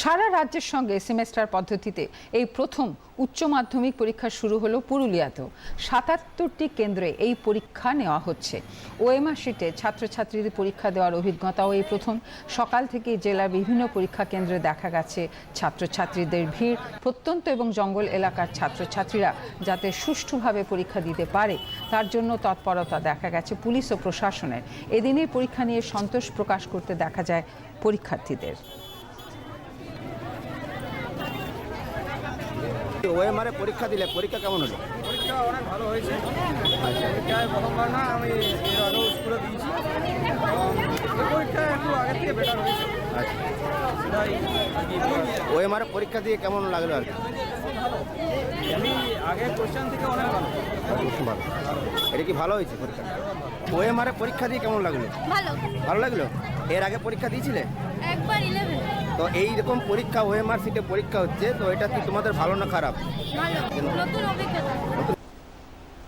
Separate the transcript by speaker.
Speaker 1: সারা রাজ্যের সঙ্গে সেমেস্টার পদ্ধতিতে এই প্রথম উচ্চ মাধ্যমিক পরীক্ষা শুরু হলো পুরুলিয়াতেও। সাতাত্তরটি কেন্দ্রে এই পরীক্ষা নেওয়া হচ্ছে। ওএমআর শিটে ছাত্রছাত্রীদের পরীক্ষা দেওয়ার অভিজ্ঞতাও এই প্রথম। সকাল থেকে জেলার বিভিন্ন পরীক্ষা কেন্দ্রে দেখা গেছে ছাত্রছাত্রীদের ভিড়। প্রত্যন্ত এবং জঙ্গল এলাকার ছাত্রছাত্রীরা যাতে সুষ্ঠুভাবে পরীক্ষা দিতে পারে, তার জন্য তৎপরতা দেখা গেছে পুলিশ ও প্রশাসনের। এদিনের পরীক্ষা নিয়ে সন্তোষ প্রকাশ করতে দেখা যায় পরীক্ষার্থীদের।
Speaker 2: ওএমআরে পরীক্ষা দিলে পরীক্ষা কেমন হলো?
Speaker 3: পরীক্ষা অনেক ভালো হয়েছে। পরীক্ষায় প্রথমবার না আমি এর আগেও স্কুলে দিয়েছি। এবং পরীক্ষা একটু আগের থেকে বেটার হয়েছে। সেটাই। আর কি
Speaker 2: পরীক্ষা দিয়ে কেমন লাগল আর কি?
Speaker 3: আমি আগের কোশ্চেন থেকে অনেক ভালো।
Speaker 2: ভালো। এটা কি ভালো হয়েছে পরীক্ষা? ওএমআরে পরীক্ষা দিয়ে কেমন লাগল?
Speaker 4: ভালো।
Speaker 2: ভালো লাগল? এর আগে পরীক্ষা দিয়েছিলে?
Speaker 4: একবার
Speaker 2: তো এই রকম পরীক্ষা ওএমআর সিটে পরীক্ষা হচ্ছে, তো এটা কি তোমাদের ভালো না খারাপ?
Speaker 4: নতুন অভিজ্ঞতা।